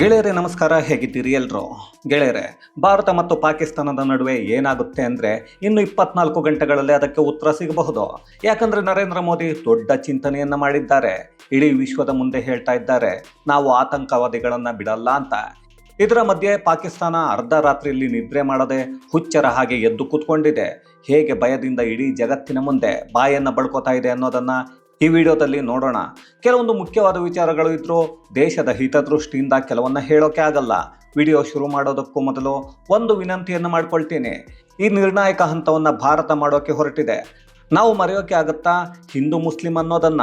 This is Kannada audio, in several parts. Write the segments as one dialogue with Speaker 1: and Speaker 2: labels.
Speaker 1: ಗೆಳೆಯರೇ, ನಮಸ್ಕಾರ. ಹೇಗಿದ್ದೀರಿ ಎಲ್ಲರೂ ಗೆಳೆಯರೆ, ಭಾರತ ಮತ್ತು ಪಾಕಿಸ್ತಾನದ ನಡುವೆ ಏನಾಗುತ್ತೆ ಅಂದರೆ ಇನ್ನು ಇಪ್ಪತ್ನಾಲ್ಕು ಗಂಟೆಗಳಲ್ಲಿ ಅದಕ್ಕೆ ಉತ್ತರ ಸಿಗಬಹುದು. ಯಾಕಂದರೆ ನರೇಂದ್ರ ಮೋದಿ ದೊಡ್ಡ ಚಿಂತನೆಯನ್ನು ಮಾಡಿದ್ದಾರೆ. ಇಡೀ ವಿಶ್ವದ ಮುಂದೆ ಹೇಳ್ತಾ ಇದ್ದಾರೆ, ನಾವು ಆತಂಕವಾದಿಗಳನ್ನು ಬಿಡಲ್ಲ ಅಂತ. ಇದರ ಮಧ್ಯೆ ಪಾಕಿಸ್ತಾನ ಅರ್ಧ ರಾತ್ರಿಯಲ್ಲಿ ನಿದ್ರೆ ಮಾಡದೆ ಹುಚ್ಚರ ಹಾಗೆ ಎದ್ದು ಕೂತ್ಕೊಂಡಿದೆ. ಹೇಗೆ ಭಯದಿಂದ ಇಡೀ ಜಗತ್ತಿನ ಮುಂದೆ ಬಾಯನ್ನು ಬಡ್ಕೋತಾ ಇದೆ ಅನ್ನೋದನ್ನ ಈ ವಿಡಿಯೋದಲ್ಲಿ ನೋಡೋಣ. ಕೆಲವೊಂದು ಮುಖ್ಯವಾದ ವಿಚಾರಗಳು ಇದ್ರೂ ದೇಶದ ಹಿತದೃಷ್ಟಿಯಿಂದ ಕೆಲವನ್ನ ಹೇಳೋಕೆ ಆಗಲ್ಲ. ವಿಡಿಯೋ ಶುರು ಮಾಡೋದಕ್ಕೂ ಮೊದಲು ಒಂದು ವಿನಂತಿಯನ್ನು ಮಾಡ್ಕೊಳ್ತೀನಿ. ಈ ನಿರ್ಣಾಯಕ ಹಂತವನ್ನು ಭಾರತ ಮಾಡೋಕೆ ಹೊರಟಿದೆ. ನಾವು ಮರೆಯೋಕೆ ಆಗುತ್ತಾ ಹಿಂದೂ ಮುಸ್ಲಿಂ ಅನ್ನೋದನ್ನ?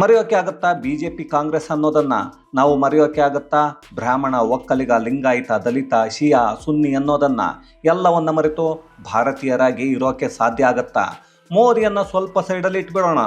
Speaker 1: ಮರೆಯೋಕೆ ಆಗುತ್ತಾ ಬಿ ಜೆ ಪಿ ಕಾಂಗ್ರೆಸ್ ಅನ್ನೋದನ್ನ? ನಾವು ಮರೆಯೋಕೆ ಆಗುತ್ತಾ ಬ್ರಾಹ್ಮಣ, ಒಕ್ಕಲಿಗ, ಲಿಂಗಾಯತ, ದಲಿತ, ಶಿಯಾ, ಸುನ್ನಿ ಅನ್ನೋದನ್ನ? ಎಲ್ಲವನ್ನ ಮರೆತು ಭಾರತೀಯರಾಗಿ ಇರೋಕೆ ಸಾಧ್ಯ ಆಗತ್ತಾ? ಮೋದಿಯನ್ನು ಸ್ವಲ್ಪ ಸೈಡಲ್ಲಿ ಇಟ್ಬಿಡೋಣ.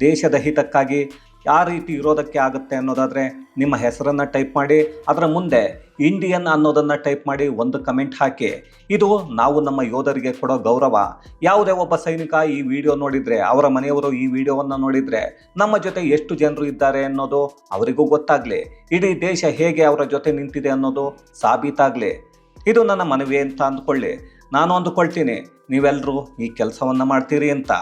Speaker 1: ದೇಶದ ಹಿತಕ್ಕಾಗಿ ಯಾವ ರೀತಿ ಇರೋದಕ್ಕೆ ಆಗುತ್ತೆ ಅನ್ನೋದಾದರೆ ನಿಮ್ಮ ಹೆಸರನ್ನು ಟೈಪ್ ಮಾಡಿ, ಅದರ ಮುಂದೆ ಇಂಡಿಯನ್ ಅನ್ನೋದನ್ನು ಟೈಪ್ ಮಾಡಿ ಒಂದು ಕಮೆಂಟ್ ಹಾಕಿ. ಇದು ನಾವು ನಮ್ಮ ಯೋಧರಿಗೆ ಕೊಡೋ ಗೌರವ. ಯಾವುದೇ ಒಬ್ಬ ಸೈನಿಕ ಈ ವಿಡಿಯೋ ನೋಡಿದರೆ, ಅವರ ಮನೆಯವರು ಈ ವಿಡಿಯೋವನ್ನು ನೋಡಿದರೆ, ನಮ್ಮ ಜೊತೆ ಎಷ್ಟು ಜನರು ಇದ್ದಾರೆ ಅನ್ನೋದು ಅವರಿಗೂ ಗೊತ್ತಾಗಲಿ. ಇಡೀ ದೇಶ ಹೇಗೆ ಅವರ ಜೊತೆ ನಿಂತಿದೆ ಅನ್ನೋದು ಸಾಬೀತಾಗಲಿ. ಇದು ನನ್ನ ಮನವಿ ಅಂತ ಅಂದ್ಕೊಳ್ಳಿ. ನಾನು ಅಂದುಕೊಳ್ತೀನಿ ನೀವೆಲ್ಲರೂ ಈ ಕೆಲಸವನ್ನು ಮಾಡ್ತೀರಿ ಅಂತ.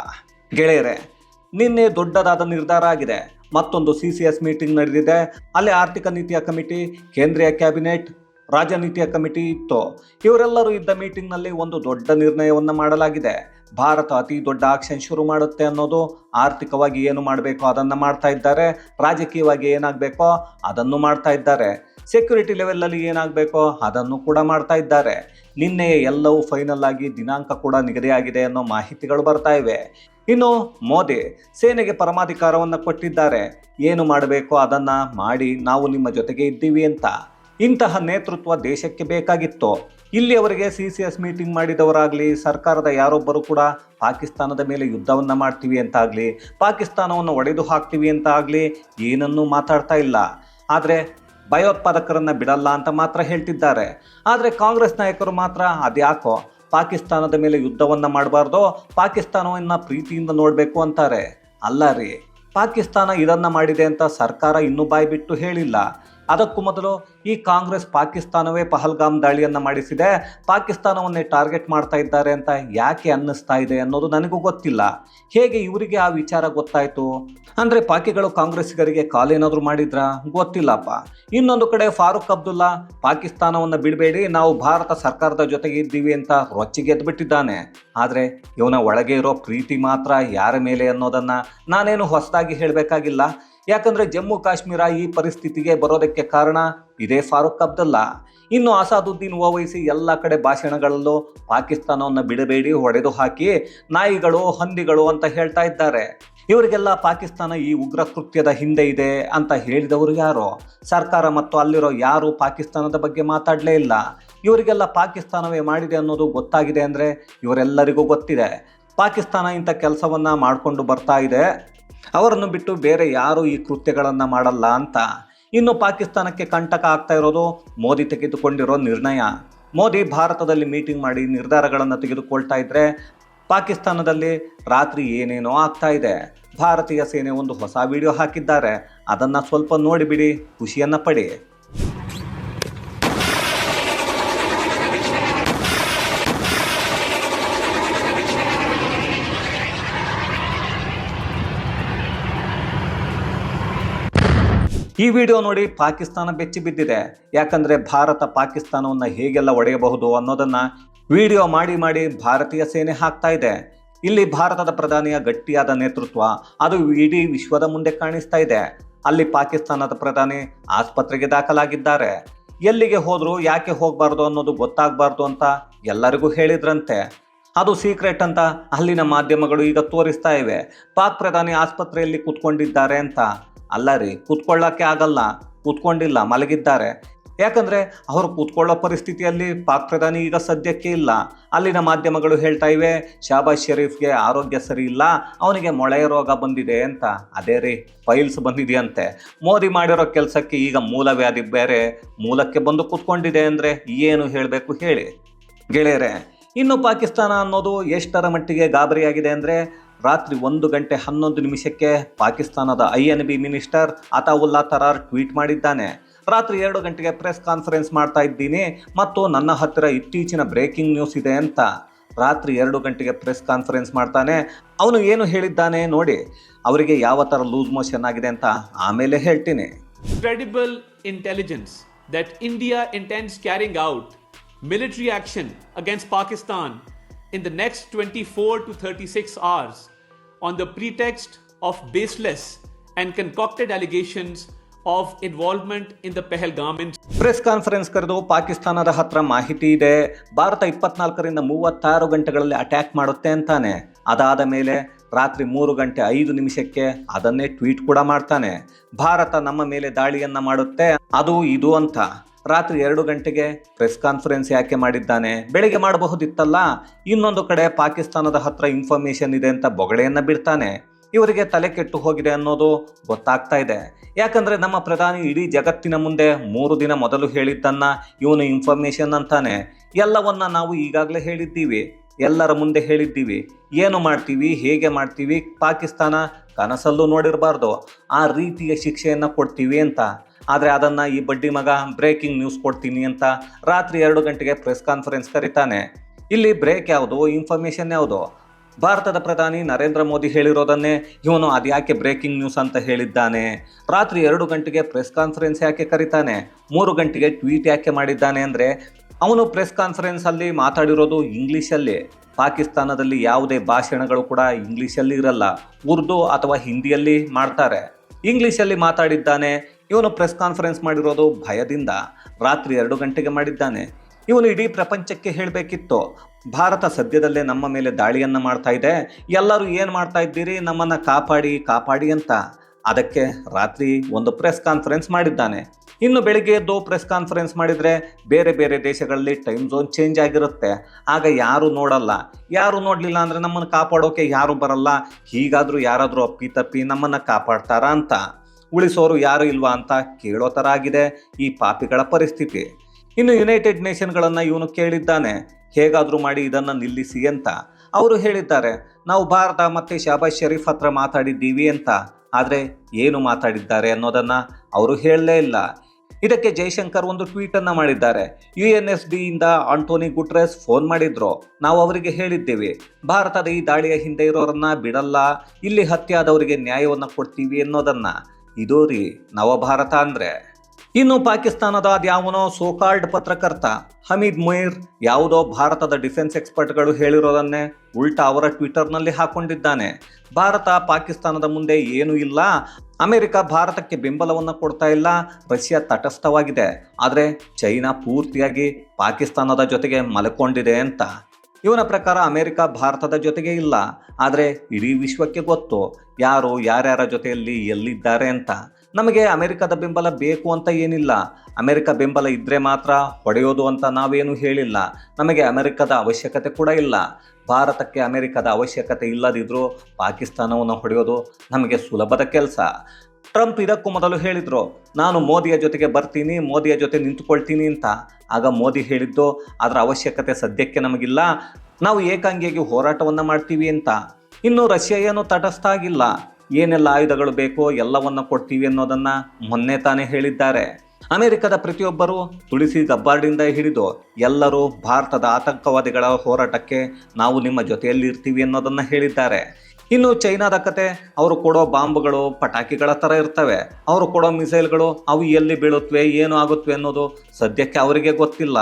Speaker 1: ಗೆಳೆಯರೆ ನಿನ್ನೆ ದೊಡ್ಡದಾದ ನಿರ್ಧಾರ ಆಗಿದೆ. ಮತ್ತೊಂದು ಸಿ ಸಿ ಎಸ್ ಮೀಟಿಂಗ್ ನಡೆದಿದೆ. ಅಲ್ಲಿ ಆರ್ಥಿಕ ನೀತಿಯ ಕಮಿಟಿ, ಕೇಂದ್ರೀಯ ಕ್ಯಾಬಿನೆಟ್, ರಾಜನೀತಿಯ ಕಮಿಟಿ ಇತ್ತು. ಇವರೆಲ್ಲರೂ ಇದ್ದ ಮೀಟಿಂಗ್ನಲ್ಲಿ ಒಂದು ದೊಡ್ಡ ನಿರ್ಣಯವನ್ನು ಮಾಡಲಾಗಿದೆ. ಭಾರತ ಅತಿ ದೊಡ್ಡ ಆಕ್ಷನ್ ಶುರು ಮಾಡುತ್ತೆ ಅನ್ನೋದು ಆರ್ಥಿಕವಾಗಿ ಏನು ಮಾಡಬೇಕೋ ಅದನ್ನು ಮಾಡ್ತಾ ಇದ್ದಾರೆ, ರಾಜಕೀಯವಾಗಿ ಏನಾಗಬೇಕೋ ಅದನ್ನು ಮಾಡ್ತಾ ಇದ್ದಾರೆ ಸೆಕ್ಯೂರಿಟಿ ಲೆವೆಲಲ್ಲಿ ಏನಾಗಬೇಕೋ ಅದನ್ನು ಕೂಡ ಮಾಡ್ತಾ ಇದ್ದಾರೆ. ನಿನ್ನೆ ಎಲ್ಲವೂ ಫೈನಲ್ ಆಗಿ ದಿನಾಂಕ ಕೂಡ ನಿಗದಿಯಾಗಿದೆ ಅನ್ನೋ ಮಾಹಿತಿಗಳು ಬರ್ತಾ ಇವೆ. ಇನ್ನು ಮೋದಿ ಸೇನೆಗೆ ಪರಮಾಧಿಕಾರವನ್ನು ಕೊಟ್ಟಿದ್ದಾರೆ. ಏನು ಮಾಡಬೇಕೋ ಅದನ್ನು ಮಾಡಿ ನಾವು ನಿಮ್ಮ ಜೊತೆಗೆ ಇದ್ದೀವಿ ಅಂತ. ಇಂತಹ ನೇತೃತ್ವ ದೇಶಕ್ಕೆ ಬೇಕಾಗಿತ್ತು, ಇಲ್ಲಿಯವರೆಗೆ ಸಿ ಸಿ ಎಸ್ ಮೀಟಿಂಗ್ ಮಾಡಿದವರಾಗಲಿ, ಸರ್ಕಾರದ ಯಾರೊಬ್ಬರು ಕೂಡ ಪಾಕಿಸ್ತಾನದ ಮೇಲೆ ಯುದ್ಧವನ್ನು ಮಾಡ್ತೀವಿ ಅಂತಾಗಲಿ, ಪಾಕಿಸ್ತಾನವನ್ನು ಒಡೆದು ಹಾಕ್ತೀವಿ ಅಂತ ಆಗಲಿ ಏನನ್ನೂ ಮಾತಾಡ್ತಾ ಇಲ್ಲ. ಆದರೆ ಭಯೋತ್ಪಾದಕರನ್ನು ಬಿಡಲ್ಲ ಅಂತ ಮಾತ್ರ ಹೇಳ್ತಿದ್ದಾರೆ. ಆದರೆ ಕಾಂಗ್ರೆಸ್ ನಾಯಕರು ಮಾತ್ರ ಅದ್ಯಾಕೋ ಪಾಕಿಸ್ತಾನದ ಮೇಲೆ ಯುದ್ಧವನ್ನು ಮಾಡಬಾರ್ದು, ಪಾಕಿಸ್ತಾನವನ್ನು ಪ್ರೀತಿಯಿಂದ ನೋಡಬೇಕು ಅಂತಾರೆ. ಅಲ್ಲ ರೀ, ಪಾಕಿಸ್ತಾನ ಇದನ್ನು ಮಾಡಿದೆ ಅಂತ ಸರ್ಕಾರ ಇನ್ನೂ ಬಾಯಿ ಬಿಟ್ಟು ಹೇಳಿಲ್ಲ. ಅದಕ್ಕೂ ಮೊದಲು ಈ ಕಾಂಗ್ರೆಸ್ ಪಾಕಿಸ್ತಾನವೇ ಪಹಲ್ಗಾಮ್ ದಾಳಿಯನ್ನು ಮಾಡಿಸಿದೆ. ಪಾಕಿಸ್ತಾನವನ್ನೇ ಟಾರ್ಗೆಟ್ ಮಾಡ್ತಾ ಇದ್ದಾರೆ ಅಂತ ಯಾಕೆ ಅನ್ನಿಸ್ತಾ ಇದೆ ಅನ್ನೋದು ನನಗೂ ಗೊತ್ತಿಲ್ಲ. ಹೇಗೆ ಇವರಿಗೆ ಆ ವಿಚಾರ ಗೊತ್ತಾಯಿತು? ಅಂದರೆ ಪಾಕಿಗಳು ಕಾಂಗ್ರೆಸ್ಸಿಗರಿಗೆ ಕಾಲ್ ಮಾಡಿದ್ರಾ ಮಾಡಿದ್ರ? ಗೊತ್ತಿಲ್ಲಪ್ಪ. ಇನ್ನೊಂದು ಕಡೆ ಫಾರೂಕ್ ಅಬ್ದುಲ್ಲಾ, ಪಾಕಿಸ್ತಾನವನ್ನು ಬಿಡಬೇಡಿ, ನಾವು ಭಾರತ ಸರ್ಕಾರದ ಜೊತೆಗೆ ಇದ್ದೀವಿ ಅಂತ ರೊಚ್ಚಿಗೆ ಎದ್ಬಿಟ್ಟಿದ್ದಾನೆ. ಆದರೆ ಇವನ ಒಳಗೆ ಇರೋ ಪ್ರೀತಿ ಮಾತ್ರ ಯಾರ ಮೇಲೆ ಅನ್ನೋದನ್ನು ನಾನೇನು ಹೊಸದಾಗಿ ಹೇಳಬೇಕಾಗಿಲ್ಲ. ಯಾಕಂದ್ರೆ ಜಮ್ಮು ಕಾಶ್ಮೀರ ಈ ಪರಿಸ್ಥಿತಿಗೆ ಬರೋದಕ್ಕೆ ಕಾರಣ ಇದೇ ಫಾರೂಕ್ ಅಬ್ದುಲ್ಲಾ. ಇನ್ನು ಅಸಾದುದ್ದೀನ್ ಓವೈಸಿ ಎಲ್ಲ ಕಡೆ ಭಾಷಣಗಳಲ್ಲೂ ಪಾಕಿಸ್ತಾನವನ್ನು ಬಿಡಬೇಡಿ ಹೊಡೆದು ಹಾಕಿ ನಾಯಿಗಳು, ಹಂದಿಗಳು ಅಂತ ಹೇಳ್ತಾ ಇದ್ದಾರೆ. ಇವರಿಗೆಲ್ಲ ಪಾಕಿಸ್ತಾನ ಈ ಉಗ್ರ ಕೃತ್ಯದ ಹಿಂದೆ ಇದೆ ಅಂತ ಹೇಳಿದವರು ಯಾರು? ಸರ್ಕಾರ ಮತ್ತು ಅಲ್ಲಿರೋ ಯಾರು ಪಾಕಿಸ್ತಾನದ ಬಗ್ಗೆ ಮಾತಾಡಲೇ ಇಲ್ಲ. ಇವರಿಗೆಲ್ಲ ಪಾಕಿಸ್ತಾನವೇ ಮಾಡಿದೆ ಅನ್ನೋದು ಗೊತ್ತಾಗಿದೆ ಅಂದರೆ ಇವರೆಲ್ಲರಿಗೂ ಗೊತ್ತಿದೆ. ಪಾಕಿಸ್ತಾನ ಇಂಥ ಕೆಲಸವನ್ನು ಮಾಡಿಕೊಂಡು ಬರ್ತಾ ಇದೆ. ಅವರನ್ನು ಬಿಟ್ಟು ಬೇರೆ ಯಾರು ಈ ಕೃತ್ಯಗಳನ್ನು ಮಾಡಲ್ಲ ಅಂತ ಇನ್ನು ಪಾಕಿಸ್ತಾನಕ್ಕೆ ಕಂಟಕ ಆಗ್ತಾ ಇರೋದು ಮೋದಿ ತೆಗೆದುಕೊಂಡಿರೋ ನಿರ್ಣಯ. ಮೋದಿ ಭಾರತದಲ್ಲಿ ಮೀಟಿಂಗ್ ಮಾಡಿ ನಿರ್ಧಾರಗಳನ್ನು ತೆಗೆದುಕೊಳ್ತಾ ಇದ್ರೆ ಪಾಕಿಸ್ತಾನದಲ್ಲಿ ರಾತ್ರಿ ಏನೇನೋ ಆಗ್ತಾ ಇದೆ. ಭಾರತೀಯ ಸೇನೆ ಒಂದು ಹೊಸ ವಿಡಿಯೋ ಹಾಕಿದ್ದಾರೆ. ಅದನ್ನು ಸ್ವಲ್ಪ ನೋಡಿಬಿಡಿ, ಖುಷಿಯನ್ನು ಪಡಿ. ಈ ವಿಡಿಯೋ ನೋಡಿ ಪಾಕಿಸ್ತಾನ ಬೆಚ್ಚಿ ಬಿದ್ದಿದೆ. ಯಾಕಂದ್ರೆ ಭಾರತ ಪಾಕಿಸ್ತಾನವನ್ನು ಹೇಗೆಲ್ಲ ಒಡೆಯಬಹುದು ಅನ್ನೋದನ್ನ ವಿಡಿಯೋ ಮಾಡಿ ಮಾಡಿ ಭಾರತೀಯ ಸೇನೆ ಹಾಕ್ತಾ ಇದೆ. ಇಲ್ಲಿ ಭಾರತದ ಪ್ರಧಾನಿಯ ಗಟ್ಟಿಯಾದ ನೇತೃತ್ವ ಅದು ಇಡೀ ವಿಶ್ವದ ಮುಂದೆ ಕಾಣಿಸ್ತಾ ಇದೆ. ಅಲ್ಲಿ ಪಾಕಿಸ್ತಾನದ ಪ್ರಧಾನಿ ಆಸ್ಪತ್ರೆಗೆ ದಾಖಲಾಗಿದ್ದಾರೆ. ಎಲ್ಲಿಗೆ ಹೋದರೂ ಯಾಕೆ ಹೋಗಬಾರ್ದು ಅನ್ನೋದು ಗೊತ್ತಾಗಬಾರ್ದು ಅಂತ ಎಲ್ಲರಿಗೂ ಹೇಳಿದ್ರಂತೆ. ಅದು ಸೀಕ್ರೆಟ್ ಅಂತ ಅಲ್ಲಿನ ಮಾಧ್ಯಮಗಳು ಈಗ ತೋರಿಸ್ತಾ ಇವೆ. ಪಾಕ್ ಪ್ರಧಾನಿ ಆಸ್ಪತ್ರೆಯಲ್ಲಿ ಕೂತ್ಕೊಂಡಿದ್ದಾರೆ ಅಂತ. ಅಲ್ಲ ರೀ ಕೂತ್ಕೊಳ್ಳೋಕ್ಕೆ ಆಗಲ್ಲ, ಕೂತ್ಕೊಂಡಿಲ್ಲ, ಮಲಗಿದ್ದಾರೆ. ಯಾಕಂದರೆ ಅವರು ಕೂತ್ಕೊಳ್ಳೋ ಪರಿಸ್ಥಿತಿಯಲ್ಲಿ ಪಾಕ್ ಪ್ರಧಾನಿ ಈಗ ಸದ್ಯಕ್ಕೆ ಇಲ್ಲ. ಅಲ್ಲಿನ ಮಾಧ್ಯಮಗಳು ಹೇಳ್ತಾ ಇವೆ, ಶಾಬಾಜ್ ಶರೀಫ್ಗೆ ಆರೋಗ್ಯ ಸರಿ ಇಲ್ಲ, ಅವನಿಗೆ ಮೊಳೆಯ ರೋಗ ಬಂದಿದೆ ಅಂತ. ಅದೇ ರೀ ಫೈಲ್ಸ್ ಬಂದಿದೆಯಂತೆ. ಮೋದಿ ಮಾಡಿರೋ ಕೆಲಸಕ್ಕೆ ಈಗ ಮೂಲ ವ್ಯಾಧಿ ಬೇರೆ, ಮೂಲಕ್ಕೆ ಬಂದು ಕೂತ್ಕೊಂಡಿದೆ ಅಂದರೆ ಏನು ಹೇಳಬೇಕು ಹೇಳಿ. ಗೆಳೆಯರೆ, ಇನ್ನು ಪಾಕಿಸ್ತಾನ ಅನ್ನೋದು ಎಷ್ಟರ ಮಟ್ಟಿಗೆ ಗಾಬರಿಯಾಗಿದೆ ಅಂದರೆ ರಾತ್ರಿ ಒಂದು ಗಂಟೆ ಹನ್ನೊಂದು ನಿಮಿಷಕ್ಕೆ ಪಾಕಿಸ್ತಾನದ I N B minister Attaullah Tarar tweet ಮಾಡಿದ್ದಾನೆ. ರಾತ್ರಿ ಎರಡು ಗಂಟೆಗೆ ಪ್ರೆಸ್ ಕಾನ್ಫರೆನ್ಸ್ ಮಾಡ್ತಾ ಇದ್ದೀನಿ ಮತ್ತು ನನ್ನ ಹತ್ತಿರ ಇತ್ತೀಚಿನ ಬ್ರೇಕಿಂಗ್ ನ್ಯೂಸ್ ಇದೆ ಅಂತ. ರಾತ್ರಿ ಎರಡು ಗಂಟೆಗೆ ಪ್ರೆಸ್ ಕಾನ್ಫರೆನ್ಸ್ ಮಾಡ್ತಾನೆ. ಅವನು ಏನು ಹೇಳಿದ್ದಾನೆ ನೋಡಿ. ಅವರಿಗೆ ಯಾವ ಥರ ಲೂಸ್ ಮೋಷನ್ ಆಗಿದೆ ಅಂತ ಆಮೇಲೆ ಹೇಳ್ತೀನಿ.
Speaker 2: Credible intelligence that India intends carrying out military action against Pakistan in the next twenty four 24 to 36 hours. On the pretext of baseless and concocted allegations of involvement in the Pahalgam incident.
Speaker 1: Press conference ಕರೆದು ಪಾಕಿಸ್ತಾನದ ಹತ್ರ ಮಾಹಿತಿ ಇದೆ. ಭಾರತ ಇಪ್ಪತ್ನಾಲ್ಕರಿಂದ ಮೂವತ್ತಾರು ಗಂಟೆಗಳಲ್ಲಿ ಅಟ್ಯಾಕ್ ಮಾಡುತ್ತೆ ಅಂತಾನೆ. ಅದಾದ ಮೇಲೆ ರಾತ್ರಿ ಮೂರು ಗಂಟೆ ಐದು ನಿಮಿಷಕ್ಕೆ ಅದನ್ನೇ ಟ್ವೀಟ್ ಕೂಡ ಮಾಡ್ತಾನೆ. ಭಾರತ ನಮ್ಮ ಮೇಲೆ ದಾಳಿಯನ್ನ ಮಾಡುತ್ತೆ. ಅದು ಇದು ಅಂತ. ರಾತ್ರಿ ಎರಡು ಗಂಟೆಗೆ ಪ್ರೆಸ್ ಕಾನ್ಫರೆನ್ಸ್ ಯಾಕೆ ಮಾಡಿದ್ದಾನೆ? ಬೆಳಿಗ್ಗೆ ಮಾಡಬಹುದಿತ್ತಲ್ಲ? ಇನ್ನೊಂದು ಕಡೆ ಪಾಕಿಸ್ತಾನದ ಹತ್ರ ಇನ್ಫಾರ್ಮೇಶನ್ ಇದೆ ಅಂತ ಬೊಗಳೆಯನ್ನು ಬಿಡ್ತಾನೆ ಇವರಿಗೆ ತಲೆ ಕೆಟ್ಟು ಹೋಗಿದೆ ಅನ್ನೋದು ಗೊತ್ತಾಗ್ತಾ ಇದೆ. ಯಾಕಂದ್ರೆ ನಮ್ಮ ಪ್ರಧಾನಿ ಇಡೀ ಜಗತ್ತಿನ ಮುಂದೆ ಮೂರು ದಿನ ಮೊದಲು ಹೇಳಿದ್ದನ್ನ ಇವನು ಇನ್ಫಾರ್ಮೇಶನ್ ಅಂತಾನೆ. ಎಲ್ಲವನ್ನ ನಾವು ಈಗಾಗಲೇ ಹೇಳಿದ್ದೀವಿ. ಎಲ್ಲರ ಮುಂದೆ ಹೇಳಿದ್ದೀವಿ. ಏನು ಮಾಡ್ತೀವಿ? ಹೇಗೆ ಮಾಡ್ತೀವಿ? ಪಾಕಿಸ್ತಾನ ಕನಸಲ್ಲೂ ನೋಡಿರಬಾರ್ದು. ಆ ರೀತಿಯ ಶಿಕ್ಷೆಯನ್ನು ಕೊಡ್ತೀವಿ ಅಂತ. ಆದರೆ ಅದನ್ನು ಈ ಬಡ್ಡಿ ಮಗ ಬ್ರೇಕಿಂಗ್ ನ್ಯೂಸ್ ಕೊಡ್ತೀನಿ ಅಂತ ರಾತ್ರಿ ಎರಡು ಗಂಟೆಗೆ ಪ್ರೆಸ್ ಕಾನ್ಫರೆನ್ಸ್ ಕರೀತಾನೆ. ಇಲ್ಲಿ ಬ್ರೇಕ್ ಯಾವುದು? ಇನ್ಫಾರ್ಮೇಷನ್ ಯಾವುದು? ಭಾರತದ ಪ್ರಧಾನಿ ನರೇಂದ್ರ ಮೋದಿ ಹೇಳಿರೋದನ್ನೇ ಇವನು ಅದ್ಯಾಕೆ ಬ್ರೇಕಿಂಗ್ ನ್ಯೂಸ್ ಅಂತ ಹೇಳಿದ್ದಾನೆ? ರಾತ್ರಿ ಎರಡು ಗಂಟೆಗೆ ಪ್ರೆಸ್ ಕಾನ್ಫರೆನ್ಸ್ ಯಾಕೆ ಕರೀತಾನೆ? ಮೂರು ಗಂಟೆಗೆ ಟ್ವೀಟ್ ಯಾಕೆ ಮಾಡಿದ್ದಾನೆ ಅಂದರೆ ಅವನು ಪ್ರೆಸ್ ಕಾನ್ಫರೆನ್ಸಲ್ಲಿ ಮಾತಾಡಿರೋದು ಇಂಗ್ಲೀಷಲ್ಲಿ ಪಾಕಿಸ್ತಾನದಲ್ಲಿ ಯಾವುದೇ ಭಾಷಣಗಳು ಕೂಡ ಇಂಗ್ಲೀಷಲ್ಲಿ ಇರಲ್ಲ. ಉರ್ದು ಅಥವಾ ಹಿಂದಿಯಲ್ಲಿ ಮಾಡ್ತಾರೆ. ಇಂಗ್ಲೀಷಲ್ಲಿ ಮಾತಾಡಿದ್ದಾನೆ. ಇವನು ಪ್ರೆಸ್ ಕಾನ್ಫರೆನ್ಸ್ ಮಾಡಿರೋದು ಭಯದಿಂದ ರಾತ್ರಿ ಎರಡು ಗಂಟೆಗೆ ಮಾಡಿದ್ದಾನೆ. ಇವನು ಇಡೀ ಪ್ರಪಂಚಕ್ಕೆ ಹೇಳಬೇಕಿತ್ತು. ಭಾರತ ಸದ್ಯದಲ್ಲೇ ನಮ್ಮ ಮೇಲೆ ದಾಳಿಯನ್ನು ಮಾಡ್ತಾ ಇದೆ. ಎಲ್ಲರೂ ಏನು ಮಾಡ್ತಾ ಇದ್ದೀರಿ? ನಮ್ಮನ್ನು ಕಾಪಾಡಿ ಕಾಪಾಡಿ ಅಂತ. ಅದಕ್ಕೆ ರಾತ್ರಿ ಒಂದು ಪ್ರೆಸ್ ಕಾನ್ಫರೆನ್ಸ್ ಮಾಡಿದ್ದಾನೆ. ಇನ್ನು ಬೆಳಿಗ್ಗೆ ಎದ್ದು ಪ್ರೆಸ್ ಕಾನ್ಫರೆನ್ಸ್ ಮಾಡಿದರೆ ಬೇರೆ ಬೇರೆ ದೇಶಗಳಲ್ಲಿ ಟೈಮ್ ಝೋನ್ ಚೇಂಜ್ ಆಗಿರುತ್ತೆ. ಆಗ ಯಾರು ನೋಡಲ್ಲ. ಯಾರು ನೋಡಲಿಲ್ಲ ಅಂದರೆ ನಮ್ಮನ್ನು ಕಾಪಾಡೋಕೆ ಯಾರು ಬರಲ್ಲ. ಹೀಗಾದರೂ ಯಾರಾದರೂ ಅಪ್ಪಿ ತಪ್ಪಿ ನಮ್ಮನ್ನು ಕಾಪಾಡ್ತಾರಾ ಅಂತ. ಉಳಿಸೋರು ಯಾರು ಇಲ್ವಾ ಅಂತ ಕೇಳೋ ಥರ ಆಗಿದೆ ಈ ಪಾಪಿಗಳ ಪರಿಸ್ಥಿತಿ. ಇನ್ನು ಯುನೈಟೆಡ್ ನೇಷನ್ಗಳನ್ನು ಇವನು ಕೇಳಿದ್ದಾನೆ. ಹೇಗಾದರೂ ಮಾಡಿ ಇದನ್ನು ನಿಲ್ಲಿಸಿ ಅಂತ ಅವರು ಹೇಳಿದ್ದಾರೆ. ನಾವು ಭಾರತ ಮತ್ತು ಶಾಬಾಜ್ ಶರೀಫ್ ಹತ್ರ ಮಾತಾಡಿದ್ದೀವಿ ಅಂತ. ಆದರೆ ಏನು ಮಾತಾಡಿದ್ದಾರೆ ಅನ್ನೋದನ್ನು ಅವರು ಹೇಳಲೇ ಇಲ್ಲ. ಇದಕ್ಕೆ ಜೈಶಂಕರ್ ಒಂದು ಟ್ವೀಟನ್ನು ಮಾಡಿದ್ದಾರೆ. ಯು ಎನ್ ಎಸ್ ಡಿಯಿಂದ ಆಂಟೋನಿ ಗುಟ್ರೆಸ್ ಫೋನ್ ಮಾಡಿದ್ರು. ನಾವು ಅವರಿಗೆ ಹೇಳಿದ್ದೇವೆ, ಭಾರತದ ಈ ದಾಳಿಯ ಹಿಂದೆ ಇರೋರನ್ನ ಬಿಡಲ್ಲ, ಇಲ್ಲಿ ಹತ್ಯೆ ಆದವರಿಗೆ ನ್ಯಾಯವನ್ನು ಕೊಡ್ತೀವಿ ಅನ್ನೋದನ್ನ. ಇದು ರೀ ನವಭಾರತ ಅಂದರೆ. ಇನ್ನು ಪಾಕಿಸ್ತಾನದ ಅದ್ಯಾವನೋ ಸೋಕಾಲ್ಡ್ ಪತ್ರಕರ್ತ ಹಮೀದ್ ಮುಯಿರ್ ಯಾವುದೋ ಭಾರತದ ಡಿಫೆನ್ಸ್ ಎಕ್ಸ್ಪರ್ಟ್ಗಳು ಹೇಳಿರೋದನ್ನೇ ಉಲ್ಟಾ ಅವರ ಟ್ವಿಟರ್ನಲ್ಲಿ ಹಾಕೊಂಡಿದ್ದಾನೆ. ಭಾರತ ಪಾಕಿಸ್ತಾನದ ಮುಂದೆ ಏನೂ ಇಲ್ಲ. ಅಮೆರಿಕ ಭಾರತಕ್ಕೆ ಬೆಂಬಲವನ್ನು ಕೊಡ್ತಾ ಇಲ್ಲ. ರಷ್ಯಾ ತಟಸ್ಥವಾಗಿದೆ. ಆದರೆ ಚೈನಾ ಪೂರ್ತಿಯಾಗಿ ಪಾಕಿಸ್ತಾನದ ಜೊತೆಗೆ ಮಲ್ಕೊಂಡಿದೆ ಅಂತ. ಇವನ ಪ್ರಕಾರ ಅಮೆರಿಕ ಭಾರತದ ಜೊತೆಗೆ ಇಲ್ಲ. ಆದರೆ ಇಡೀ ವಿಶ್ವಕ್ಕೆ ಗೊತ್ತು ಯಾರು ಯಾರ್ಯಾರ ಜೊತೆಯಲ್ಲಿ ಎಲ್ಲಿದ್ದಾರೆ ಅಂತ. ನಮಗೆ ಅಮೆರಿಕದ ಬೆಂಬಲ ಬೇಕು ಅಂತ ಏನಿಲ್ಲ. ಅಮೆರಿಕ ಬೆಂಬಲ ಇದ್ದರೆ ಮಾತ್ರ ಹೊಡೆಯೋದು ಅಂತ ನಾವೇನು ಹೇಳಿಲ್ಲ. ನಮಗೆ ಅಮೆರಿಕದ ಅವಶ್ಯಕತೆ ಕೂಡ ಇಲ್ಲ. ಭಾರತಕ್ಕೆ ಅಮೆರಿಕದ ಅವಶ್ಯಕತೆ ಇಲ್ಲದಿದ್ದರೂ ಪಾಕಿಸ್ತಾನವನ್ನು ಹೊಡೆಯೋದು ನಮಗೆ ಸುಲಭದ ಕೆಲಸ. ಟ್ರಂಪ್ ಇದಕ್ಕೂ ಮೊದಲು ಹೇಳಿದ್ರು, ನಾನು ಮೋದಿಯ ಜೊತೆಗೆ ಬರ್ತೀನಿ, ಮೋದಿಯ ಜೊತೆ ನಿಂತುಕೊಳ್ತೀನಿ ಅಂತ. ಆಗ ಮೋದಿ ಹೇಳಿದ್ದು, ಅದರ ಅವಶ್ಯಕತೆ ಸದ್ಯಕ್ಕೆ ನಮಗಿಲ್ಲ, ನಾವು ಏಕಾಂಗಿಯಾಗಿ ಹೋರಾಟವನ್ನು ಮಾಡ್ತೀವಿ ಅಂತ. ಇನ್ನು ರಷ್ಯಾ ಏನು ತಟಸ್ಥ ಆಗಿಲ್ಲ ಏನೆಲ್ಲ ಆಯುಧಗಳು ಬೇಕೋ ಎಲ್ಲವನ್ನ ಕೊಡ್ತೀವಿ ಅನ್ನೋದನ್ನ ಮೊನ್ನೆ ತಾನೇ ಹೇಳಿದ್ದಾರೆ. ಅಮೆರಿಕದ ಪ್ರತಿಯೊಬ್ಬರು ತುಳಸಿ ಗಬ್ಬಾರ್ಡಿಂದ ಹಿಡಿದು ಎಲ್ಲರೂ ಭಾರತದ ಆತಂಕವಾದಿಗಳ ಹೋರಾಟಕ್ಕೆ ನಾವು ನಿಮ್ಮ ಜೊತೆಯಲ್ಲಿ ಇರ್ತೀವಿ ಅನ್ನೋದನ್ನ ಹೇಳಿದ್ದಾರೆ. ಇನ್ನು ಚೈನಾದ ಕತೆ, ಅವರು ಕೊಡೋ ಬಾಂಬ್ಗಳು ಪಟಾಕಿಗಳ ಥರ ಇರ್ತವೆ. ಅವರು ಕೊಡೋ ಮಿಸೈಲ್ಗಳು ಅವು ಎಲ್ಲಿ ಬೀಳುತ್ತವೆ ಏನು ಆಗುತ್ತವೆ ಅನ್ನೋದು ಸದ್ಯಕ್ಕೆ ಅವರಿಗೆ ಗೊತ್ತಿಲ್ಲ.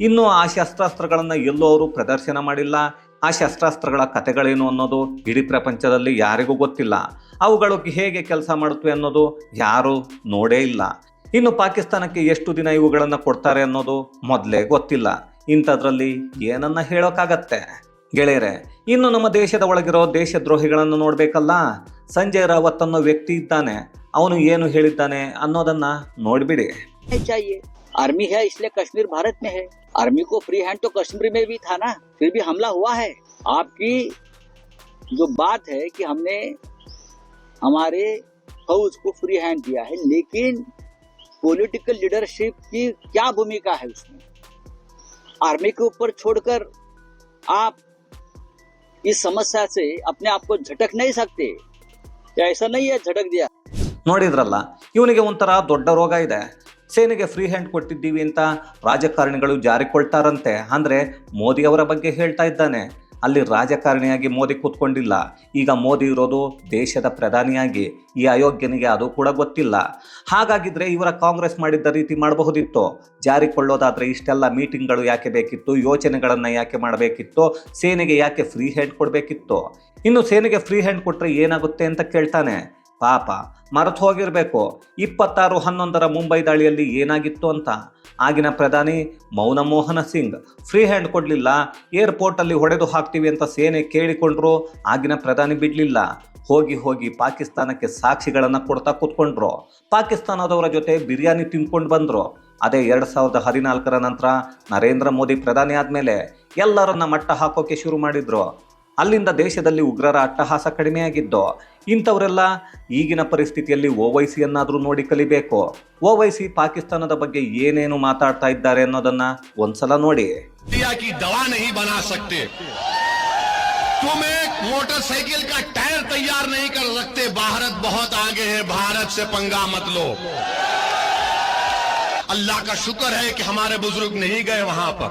Speaker 1: ಇನ್ನು ಆ ಶಸ್ತ್ರಾಸ್ತ್ರಗಳನ್ನು ಎಲ್ಲೂ ಅವರು ಪ್ರದರ್ಶನ ಮಾಡಿಲ್ಲ. ಆ ಶಸ್ತ್ರಾಸ್ತ್ರಗಳ ಕತೆಗಳೇನು ಅನ್ನೋದು ಇಡೀ ಪ್ರಪಂಚದಲ್ಲಿ ಯಾರಿಗೂ ಗೊತ್ತಿಲ್ಲ. ಅವುಗಳು ಹೇಗೆ ಕೆಲಸ ಮಾಡುತ್ತವೆ ಅನ್ನೋದು ಯಾರೂ ನೋಡೇ ಇಲ್ಲ. ಇನ್ನು ಪಾಕಿಸ್ತಾನಕ್ಕೆ ಎಷ್ಟು ದಿನ ಇವುಗಳನ್ನು ಕೊಡ್ತಾರೆ ಅನ್ನೋದು ಮೊದಲೇ ಗೊತ್ತಿಲ್ಲ. ಇಂಥದ್ರಲ್ಲಿ ಏನನ್ನ ಹೇಳೋಕ್ಕಾಗತ್ತೆ ಗೆಳೆಯರೆ ಇನ್ನು ನಮ್ಮ ದೇಶದ ಒಳಗಿರೋ ದೇಶದ್ರೋಹಿಗಳನ್ನು ನೋಡಬೇಕಲ್ಲ ಸಂಜಯ್ ರಾವತ್ ಅನ್ನೋ ವ್ಯಕ್ತಿ ಇದ್ದಾನೆ ಅವನು ಏನು ಹೇಳಿದ್ದಾನೆ ಅನ್ನೋದನ್ನ ನೋಡ್ಬಿಡಿ
Speaker 3: नहीं चाहिए आर्मी है इसलिए कश्मीर भारत में है आर्मी को फ्री हैंड तो कश्मीर में भी था ना फिर भी हमला हुआ है आपकी जो बात है कि हमने हमारे फौज को फ्री हैंड दिया है लेकिन पॉलिटिकल लीडरशिप की क्या भूमिका है उसमें आर्मी के ऊपर छोड़कर आप इस समस्या से अपने आप को झटक नहीं सकते या ऐसा नहीं है झटक दिया
Speaker 1: ನೋಡಿದ್ರಲ್ಲ ಇವನಿಗೆ ಒಂಥರ ದೊಡ್ಡ ರೋಗ ಇದೆ ಸೇನೆಗೆ ಫ್ರೀ ಹ್ಯಾಂಡ್ ಕೊಟ್ಟಿದ್ದೀವಿ ಅಂತ ರಾಜಕಾರಣಿಗಳು ಜಾರಿಕೊಳ್ತಾರಂತೆ ಅಂದರೆ ಮೋದಿಯವರ ಬಗ್ಗೆ ಹೇಳ್ತಾ ಇದ್ದಾನೆ ಅಲ್ಲಿ ರಾಜಕಾರಣಿಯಾಗಿ ಮೋದಿ ಕೂತ್ಕೊಂಡಿಲ್ಲ. ಈಗ ಮೋದಿ ಇರೋದು ದೇಶದ ಪ್ರಧಾನಿಯಾಗಿ. ಈ ಅಯೋಗ್ಯನಿಗೆ ಅದು ಕೂಡ ಗೊತ್ತಿಲ್ಲ. ಹಾಗಾಗಿದ್ರೆ ಇವರ ಕಾಂಗ್ರೆಸ್ ಮಾಡಿದ್ದ ರೀತಿ ಮಾಡಬಹುದಿತ್ತು? ಜಾರಿಕೊಳ್ಳೋದಾದರೆ ಇಷ್ಟೆಲ್ಲ ಮೀಟಿಂಗ್ಗಳು ಯಾಕೆ ಬೇಕಿತ್ತು? ಯೋಚನೆಗಳನ್ನು ಯಾಕೆ ಮಾಡಬೇಕಿತ್ತು? ಸೇನೆಗೆ ಯಾಕೆ ಫ್ರೀ ಹ್ಯಾಂಡ್ ಕೊಡಬೇಕಿತ್ತು? ಇನ್ನು ಸೇನೆಗೆ ಫ್ರೀ ಹ್ಯಾಂಡ್ ಕೊಟ್ಟರೆ ಏನಾಗುತ್ತೆ ಅಂತ ಕೇಳ್ತಾನೆ. ಪಾಪ, ಮರೆತು ಹೋಗಿರಬೇಕು. ಇಪ್ಪತ್ತಾರು ಹನ್ನೊಂದರ ಮುಂಬೈ ದಾಳಿಯಲ್ಲಿ ಏನಾಗಿತ್ತು ಅಂತ? ಆಗಿನ ಪ್ರಧಾನಿ ಮೌನ ಮೋಹನ ಸಿಂಗ್, ಫ್ರೀ ಹ್ಯಾಂಡ್ ಕೊಡಲಿಲ್ಲ, ಏರ್ಪೋರ್ಟಲ್ಲಿ ಹೊಡೆದು ಹಾಕ್ತೀವಿ ಅಂತ ಸೇನೆ ಕೇಳಿಕೊಂಡ್ರು, ಆಗಿನ ಪ್ರಧಾನಿ ಬಿಡಲಿಲ್ಲ. ಹೋಗಿ ಹೋಗಿ ಪಾಕಿಸ್ತಾನಕ್ಕೆ ಸಾಕ್ಷಿಗಳನ್ನು ಕೊಡ್ತಾ ಕೂತ್ಕೊಂಡ್ರು. ಪಾಕಿಸ್ತಾನದವರ ಜೊತೆ ಬಿರಿಯಾನಿ ತಿನ್ಕೊಂಡು ಬಂದರು. ಅದೇ ಎರಡು ಸಾವಿರದ ಹದಿನಾಲ್ಕರ ನಂತರ ನರೇಂದ್ರ ಮೋದಿ ಪ್ರಧಾನಿ ಆದಮೇಲೆ ಎಲ್ಲರನ್ನ ಮಟ್ಟ ಹಾಕೋಕೆ ಶುರು ಮಾಡಿದ್ರು. ಅಲ್ಲಿಂದ ದೇಶದಲ್ಲಿ ಉಗ್ರರ ಅಟ್ಟಹಾಸ ಕಡಿಮೆಯಾಗಿದ್ದು ಇಂಥವರೆಲ್ಲ ಈಗಿನ ಪರಿಸ್ಥಿತಿಯಲ್ಲಿ ಓವೈಸಿಯನ್ನಾದರೂ ನೋಡಿ ಕಲಿಬೇಕು ಓವೈಸಿ ಪಾಕಿಸ್ತಾನದ ಬಗ್ಗೆ ಏನೇನು ಮಾತಾಡ್ತಾ ಇದ್ದಾರೆ ಅನ್ನೋದನ್ನ ಒಂದ್ಸಲ ನೋಡಿ
Speaker 4: इंडिया की दवा नहीं बना सकते तुम एक मोटरसाइकिल का टायर तैयार नहीं कर सकते भारत बहुत आगे है भारत से पंगा मत लो अल्लाह का शुक्र है कि हमारे बुजुर्ग नहीं गए वहां पर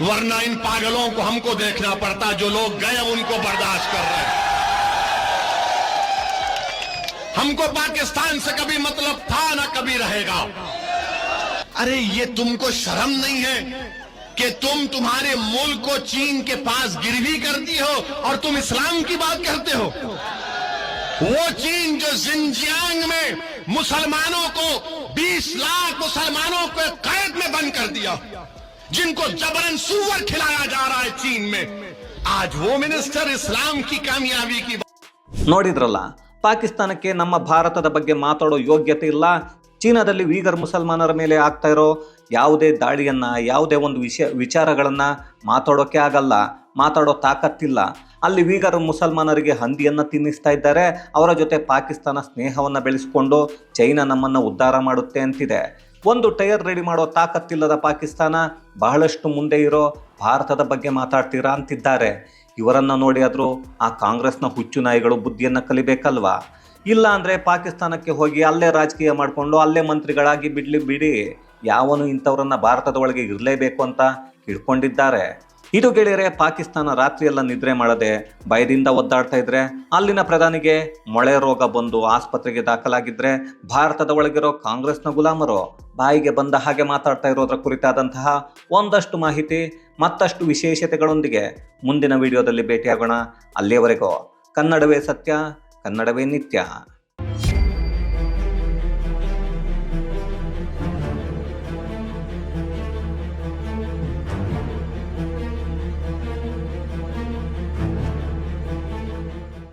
Speaker 4: वरना इन पागलों को हमको देखना पड़ता, जो लोग गए उनको बर्दाश्त कर रहे हैं। हमको पाकिस्तान से कभी मतलब था ना कभी रहेगा। अरे, ये तुमको शर्म नहीं है कि तुम तुम्हारे मुल्क को चीन के पास गिरवी करती हो और तुम इस्लाम की बात करते हो? वो चीन जो जिंजियांग में मुसलमानों को 20 लाख मुसलमानों को कैद में बंद कर दिया। जिनको जबरन सुअर खिलाया जा रहा है चीन में आज वो मिनिस्टर इस्लाम की कामयाबी की
Speaker 1: ನೋಡಿದ್ರಲ್ಲ ಪಾಕಿಸ್ತಾನಕ್ಕೆ ನಮ್ಮ ಭಾರತದ ಬಗ್ಗೆ ಮಾತಾಡೋ ಯೋಗ್ಯತೆ ಇಲ್ಲ ಚೀನಾದಲ್ಲಿ ವೀಗರ್ ಮುಸಲ್ಮಾನರ ಮೇಲೆ ಆಗ್ತಾ ಇರೋ ಯಾವುದೇ ದಾಳಿಯನ್ನ ಯಾವುದೇ ಒಂದು ವಿಷಯ ವಿಚಾರಗಳನ್ನ ಮಾತಾಡೋಕೆ ಆಗಲ್ಲ ಮಾತಾಡೋ ತಾಕತ್ತಿಲ್ಲ ಅಲ್ಲಿ ವೀಗರ್ ಮುಸಲ್ಮಾನರಿಗೆ ಹಂದಿಯನ್ನ ತಿನ್ನಿಸ್ತಾ ಇದ್ದಾರೆ ಅವರ ಜೊತೆ ಪಾಕಿಸ್ತಾನ ಸ್ನೇಹವನ್ನ ಬೆಳೆಸಿಕೊಂಡು ಚೈನಾ ನಮ್ಮನ್ನ ಉದ್ಧಾರ ಮಾಡುತ್ತೆ ಅಂತಿದೆ ಒಂದು ಟೈರ್ ರೆಡಿ ಮಾಡೋ ತಾಕತ್ತಿಲ್ಲದ ಪಾಕಿಸ್ತಾನ ಬಹಳಷ್ಟು ಮುಂದೆ ಇರೋ ಭಾರತದ ಬಗ್ಗೆ ಮಾತಾಡ್ತೀರಾ ಅಂತಿದ್ದಾರೆ. ಇವರನ್ನು ನೋಡಿ ಆದರೂ ಆ ಕಾಂಗ್ರೆಸ್ನ ಹುಚ್ಚು ನಾಯಿಗಳು ಬುದ್ಧಿಯನ್ನು ಕಲಿಬೇಕಲ್ವಾ? ಇಲ್ಲ ಅಂದರೆ ಪಾಕಿಸ್ತಾನಕ್ಕೆ ಹೋಗಿ ಅಲ್ಲೇ ರಾಜಕೀಯ ಮಾಡಿಕೊಂಡು ಅಲ್ಲೇ ಮಂತ್ರಿಗಳಾಗಿ ಬಿಡ್ಲಿ ಬಿಡಿ. ಯಾವನು ಇಂಥವ್ರನ್ನ ಭಾರತದ ಒಳಗೆ ಇರಲೇಬೇಕು ಅಂತ ಹಿಡ್ಕೊಂಡಿದ್ದಾರೆ. ಇದು ಗೆಳೆಯರೆ, ಪಾಕಿಸ್ತಾನ ರಾತ್ರಿಯೆಲ್ಲ ನಿದ್ರೆ ಮಾಡದೆ ಭಯದಿಂದ ಒದ್ದಾಡ್ತಾ ಇದ್ರೆ, ಅಲ್ಲಿನ ಪ್ರಧಾನಿಗೆ ಮೊಳೆ ರೋಗ ಬಂದು ಆಸ್ಪತ್ರೆಗೆ ದಾಖಲಾಗಿದ್ರೆ ಭಾರತದ ಒಳಗಿರೋ ಕಾಂಗ್ರೆಸ್ನ ಗುಲಾಮರು ಬಾಯಿಗೆ ಬಂದ ಹಾಗೆ ಮಾತಾಡ್ತಾ ಇರೋದ್ರ ಕುರಿತಾದಂತಹ ಒಂದಷ್ಟು ಮಾಹಿತಿ, ಮತ್ತಷ್ಟು ವಿಶೇಷತೆಗಳೊಂದಿಗೆ ಮುಂದಿನ ವಿಡಿಯೋದಲ್ಲಿ ಭೇಟಿಯಾಗೋಣ. ಅಲ್ಲಿಯವರೆಗೂ ಕನ್ನಡವೇ ಸತ್ಯ, ಕನ್ನಡವೇ ನಿತ್ಯ.